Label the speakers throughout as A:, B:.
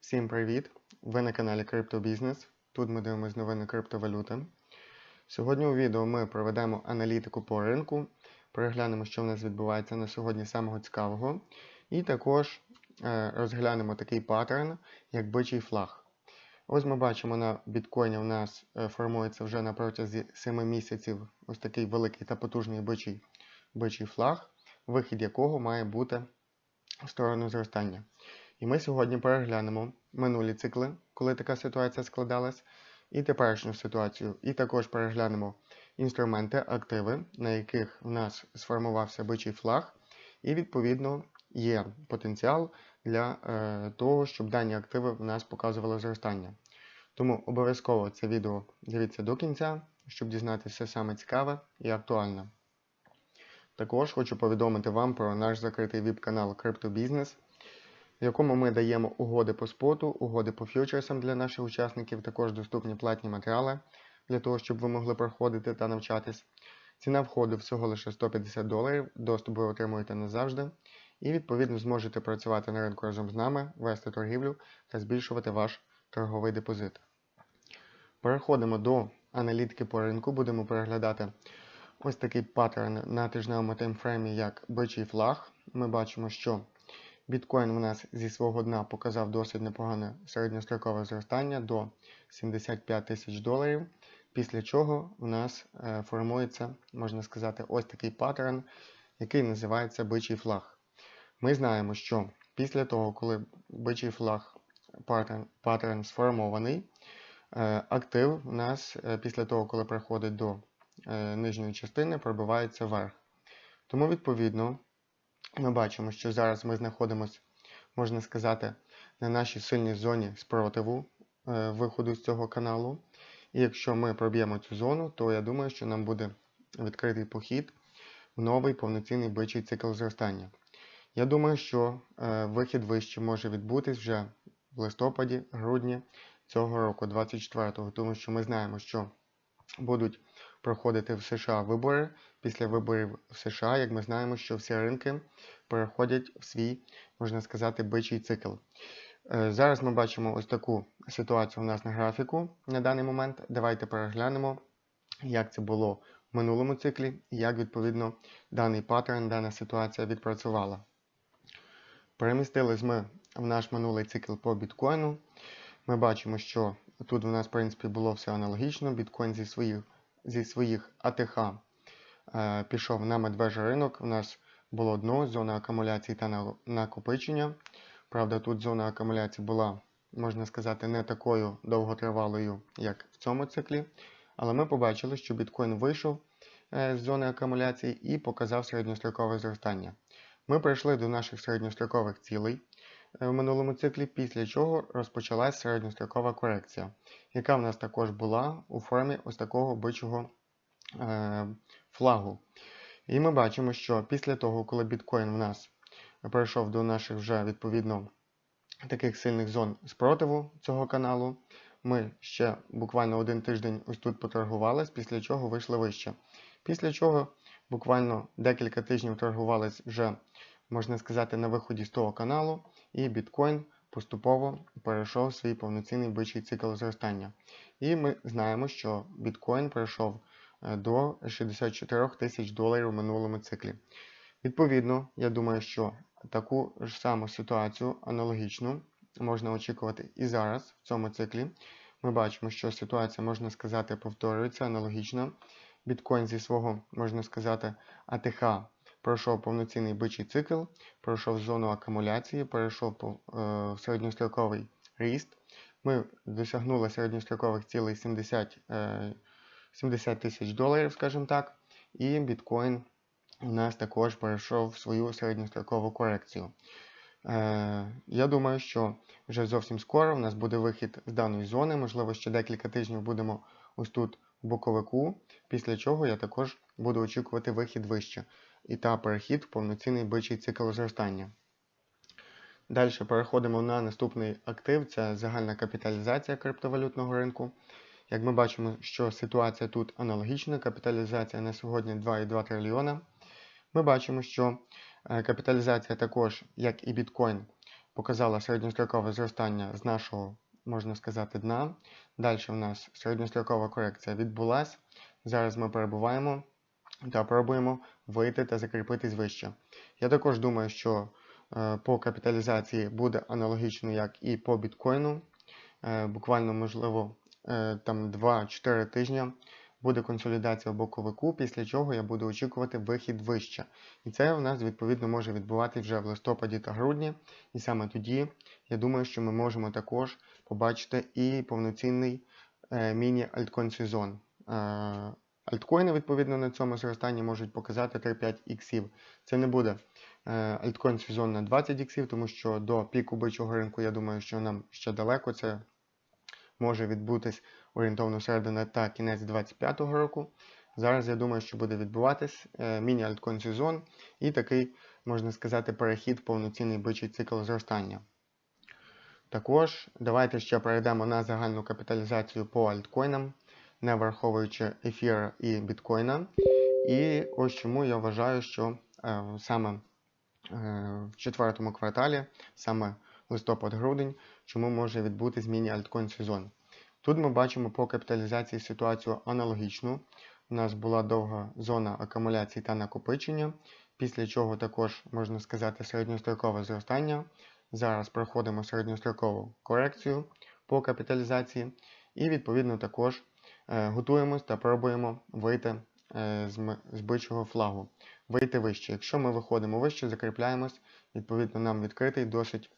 A: Всім привіт! Ви на каналі Криптобізнес. Тут ми дивимося новини криптовалюти. Сьогодні у відео ми проведемо аналітику по ринку, переглянемо, що в нас відбувається на сьогодні самого цікавого, і також е, розглянемо такий паттерн, як бичий флаг. Ось ми бачимо на біткоїні у нас е, формується вже на протязі 7 місяців ось такий великий та потужний бичий, бичий флаг, вихід якого має бути в сторону зростання. І ми сьогодні переглянемо минулі цикли, коли така ситуація складалась, і теперішню ситуацію. І також переглянемо інструменти, активи, на яких у нас сформувався бичий флаг, і відповідно є потенціал для е, того, щоб дані активи в нас показували зростання. Тому обов'язково це відео дивіться до кінця, щоб дізнатися саме цікаве і актуальне. Також хочу повідомити вам про наш закритий віп-канал Криптобізнес, в якому ми даємо угоди по споту, угоди по фьючерсам для наших учасників, також доступні платні матеріали для того, щоб ви могли проходити та навчатись. Ціна входу всього лише 150 доларів, доступ ви отримуєте назавжди, і відповідно зможете працювати на ринку разом з нами, вести торгівлю та збільшувати ваш торговий депозит. Переходимо до аналітики по ринку, будемо переглядати ось такий паттерн на тижневому таймфреймі, як бичий флаг. Ми бачимо, що біткоін у нас зі свого дна показав досить непогане середньострокове зростання до 75 тисяч доларів. Після чого у нас е, формується, можна сказати, ось такий паттерн, який називається бичий флаг. Ми знаємо, що після того, коли бичий флаг паттерн, паттерн сформований, е, актив у нас е, після того, коли приходить до нижньої частини, пробивається вверх. Тому, відповідно, ми бачимо, що зараз ми знаходимося, можна сказати, на нашій сильній зоні спротиву е, виходу з цього каналу. І якщо ми проб'ємо цю зону, то я думаю, що нам буде відкритий похід в новий повноцінний бичий цикл зростання. Я думаю, що е, вихід вище може відбутись вже в листопаді, грудні цього року, 24-го, тому що ми знаємо, що будуть проходити в США вибори. Після виборів в США, як ми знаємо, що всі ринки переходять в свій, можна сказати, бичий цикл. Е, Зараз ми бачимо ось таку ситуацію у нас на графіку на даний момент. Давайте переглянемо, як це було в минулому циклі і як відповідно даний паттерн, дана ситуація відпрацювала. Перемістились ми в наш минулий цикл по біткоїну. Ми бачимо, що тут у нас, в принципі, було все аналогічно. Біткоін зі своїх, зі своїх АТХ е, пішов на медвежий ринок. У нас було дно, зона акумуляції та накопичення. Правда, тут зона акумуляції була, можна сказати, не такою довготривалою, як в цьому циклі. Але ми побачили, що біткоін вийшов е, з зони акумуляції і показав середньострокове зростання. Ми прийшли до наших середньострокових цілей в минулому циклі, після чого розпочалась середньострокова корекція, яка в нас також була у формі ось такого бичого е, флагу. І ми бачимо, що після того, коли біткоін в нас перейшов до наших вже відповідно таких сильних зон спротиву цього каналу, ми ще буквально один тиждень ось тут поторгувались, після чого вийшли вище. Після чого буквально декілька тижнів торгувались вже, можна сказати, на виході з того каналу, і біткоін поступово перейшов свій повноцінний бичий цикл зростання. І ми знаємо, що біткоін перейшов е, до 64 тисяч доларів у минулому циклі. Відповідно, я думаю, що таку ж саму ситуацію аналогічну можна очікувати і зараз в цьому циклі. Ми бачимо, що ситуація, можна сказати, повторюється аналогічно. Біткоін зі свого, можна сказати, АТХ пройшов повноцінний бичий цикл, пройшов зону акумуляції, перейшов по е, середньостроковий ріст. Ми досягнули середньострокових цілей 70 е, 70 тисяч доларів, скажімо так, і біткоін у нас також перейшов свою середньострокову корекцію. Е, я думаю, що вже зовсім скоро у нас буде вихід з даної зони, можливо, ще декілька тижнів будемо ось тут в боковику, після чого я також буду очікувати вихід вище і та перехід в повноцінний бичий цикл зростання. Далі переходимо на наступний актив це загальна капіталізація криптовалютного ринку. Як ми бачимо, що ситуація тут аналогічна, капіталізація на сьогодні 2,2 трильйона. Ми бачимо, що е, капіталізація також, як і біткоін, показала середньострокове зростання з нашого, можна сказати, дна. Далі в нас середньострокова корекція відбулася. Зараз ми перебуваємо та пробуємо вийти та закріпитись вище. Я також думаю, що е, по капіталізації буде аналогічно, як і по біткоїну. Е, буквально, можливо, е, там 2-4 тижні буде консолідація боковику, після чого я буду очікувати вихід вище. І це у нас відповідно може відбуватися вже в листопаді та грудні. І саме тоді я думаю, що ми можемо також побачити і повноцінний міні-альткоін сезон. Альткоїни, відповідно, на цьому зростанні можуть показати 3-5 іксів. Це не буде е, альткоін сезон на 20 іксів, тому що до піку бичого ринку, я думаю, що нам ще далеко. Це може відбутись орієнтовно середина та кінець 2025 року. Зараз я думаю, що буде відбуватись е, міні-альткоін сезон і такий, можна сказати, перехід повноцінний бичий цикл зростання. Також давайте ще перейдемо на загальну капіталізацію по альткоїнам, не враховуючи ефіра і біткоїна. І ось чому я вважаю, що е, саме е, в четвертому кварталі, саме листопад-грудень, чому може відбутись міні-альткоін сезон. Тут ми бачимо по капіталізації ситуацію аналогічну. У нас була довга зона акумуляції та накопичення, після чого також, можна сказати, середньострокове зростання. Зараз проходимо середньострокову корекцію по капіталізації, і, відповідно, також готуємось та пробуємо вийти е, з, бичого флагу, вийти вище. Якщо ми виходимо вище, закріпляємось, відповідно, нам відкритий досить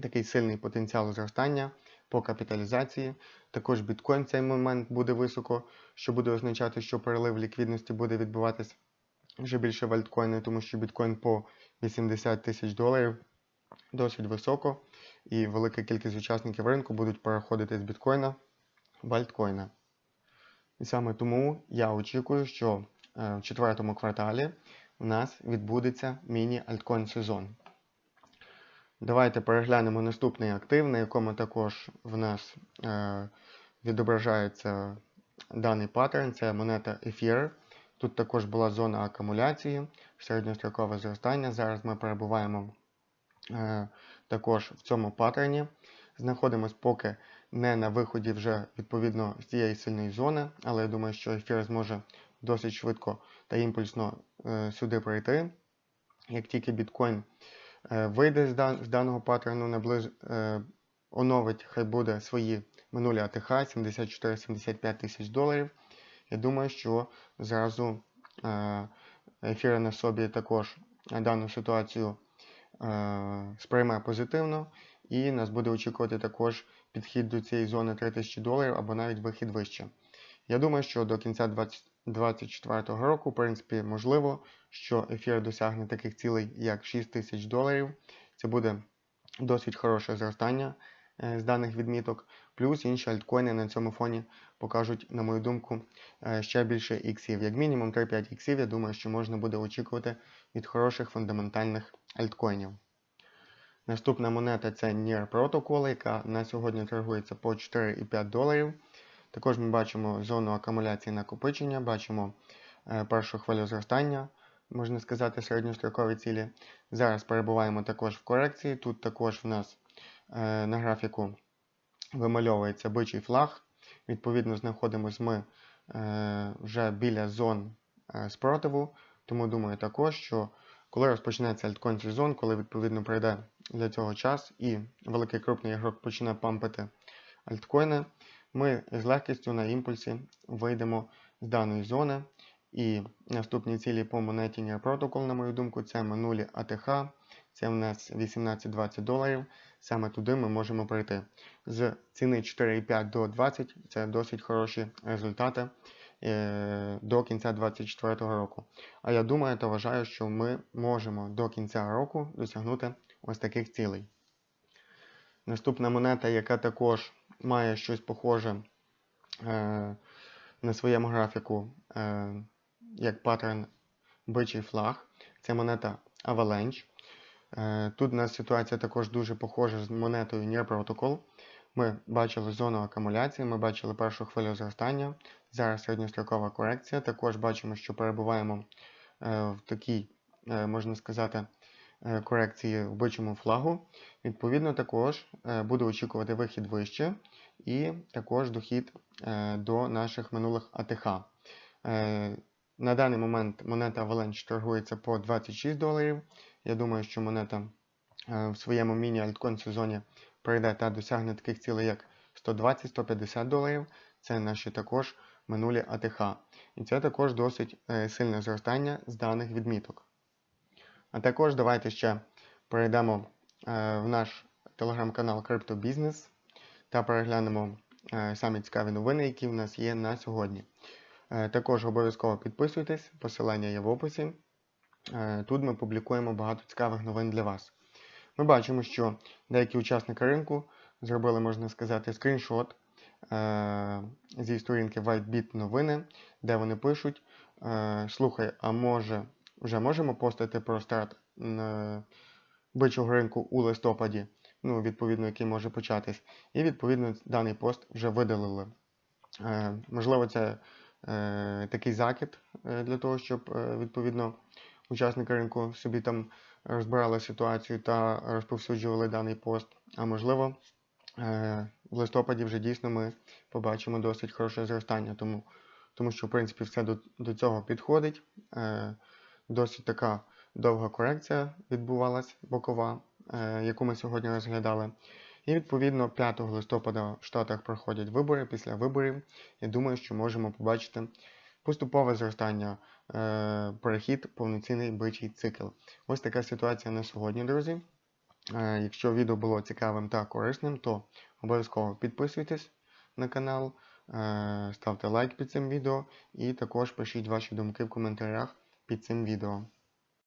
A: такий сильний потенціал зростання по капіталізації. Також біткоін в цей момент буде високо, що буде означати, що перелив ліквідності буде відбуватись вже більше в альткоїни, тому що біткоін по 80 тисяч доларів досить високо, і велика кількість учасників ринку будуть переходити з біткоїна в альткоїни. І саме тому я очікую, що е, в четвертому кварталі у нас відбудеться міні-альткоін сезон. Давайте переглянемо наступний актив, на якому також в нас е, відображається даний паттерн. Це монета Ether. Тут також була зона акумуляції, середньострокове зростання. Зараз ми перебуваємо е, також в цьому паттерні. Знаходимось поки не на виході вже відповідно з цієї сильної зони, але я думаю, що ефір зможе досить швидко та імпульсно е, сюди прийти. Як тільки біткоін е, вийде з, дан, з даного паттерну, наближ, е, оновить, хай буде свої минулі АТХ 74-75 тисяч доларів. Я думаю, що зразу ефір на собі також дану ситуацію сприйме позитивно, і нас буде очікувати також підхід до цієї зони 3000 доларів або навіть вихід вище. Я думаю, що до кінця 2024 року, в принципі, можливо, що ефір досягне таких цілей, як 6 тисяч доларів. Це буде досить хороше зростання е, з даних відміток. Плюс інші альткоїни на цьому фоні покажуть, на мою думку, е, ще більше іксів. Як мінімум 3-5 іксів, я думаю, що можна буде очікувати від хороших фундаментальних альткоїнів. Наступна монета це NIR Protocol, яка на сьогодні торгується по 4,5 доларів. Також ми бачимо зону акумуляції накопичення, бачимо е, першу хвилю зростання, можна сказати, середньострокові цілі. Зараз перебуваємо також в корекції. Тут також в нас е, на графіку вимальовується бичий флаг. Відповідно, знаходимося ми е, вже біля зон спротиву. Тому думаю також, що коли розпочнеться альткоін сезон, коли відповідно прийде для цього час і великий крупний ігрок почне пампити альткоїни, ми з легкістю на імпульсі вийдемо з даної зони. І наступні цілі по монеті NIR Protocol, на мою думку, це минулі АТХ, це в нас 18-20 доларів. Саме туди ми можемо прийти. З ціни 4,5 до 20 це досить хороші результати до кінця 2024 року. А я думаю та вважаю, що ми можемо до кінця року досягнути ось таких цілей. Наступна монета, яка також має щось похоже е, на своєму графіку, е, як паттерн бичий флаг, це монета Avalanche. Е, Тут у нас ситуація також дуже похожа з монетою NIR Protocol. Ми бачили зону акумуляції, ми бачили першу хвилю зростання. Зараз середньострокова корекція. Також бачимо, що перебуваємо е, в такій, е, можна сказати, е, корекції в бичому флагу. Відповідно, також буду очікувати вихід вище і також дохід до наших минулих АТХ. На даний момент монета Avalanche торгується по 26 доларів. Я думаю, що монета в своєму міні-альткоін сезоні прийде та досягне таких цілей, як 120-150 доларів. Це наші також минулі АТХ. І це також досить е, сильне зростання з даних відміток. А також давайте ще перейдемо е, в наш телеграм-канал CryptoBusiness та переглянемо е, самі цікаві новини, які в нас є на сьогодні. Також обов'язково підписуйтесь, посилання є в описі. Тут ми публікуємо багато цікавих новин для вас. Ми бачимо, що деякі учасники ринку зробили, можна сказати, скріншот зі сторінки WhiteBit новини, де вони пишуть: е, Слухай, а може, вже можемо постати про старт бичого ринку у листопаді, ну, відповідно, який може початись. І відповідно даний пост вже видалили. Е, можливо, це е, такий закид для того, щоб відповідно учасники ринку собі там розбирали ситуацію та розповсюджували даний пост. А можливо, в листопаді вже дійсно ми побачимо досить хороше зростання, тому, тому що в принципі все до, до цього підходить. Е, досить така довга корекція відбувалась бокова, е, яку ми сьогодні розглядали. І відповідно 5 листопада в Штатах проходять вибори. Після виборів я думаю, що можемо побачити поступове зростання, е, перехід, повноцінний бичий цикл. Ось така ситуація на сьогодні, друзі. Е, Якщо відео було цікавим та корисним, то обов'язково підписуйтесь на канал, е, ставте лайк під цим відео і також пишіть ваші думки в коментарях під цим відео.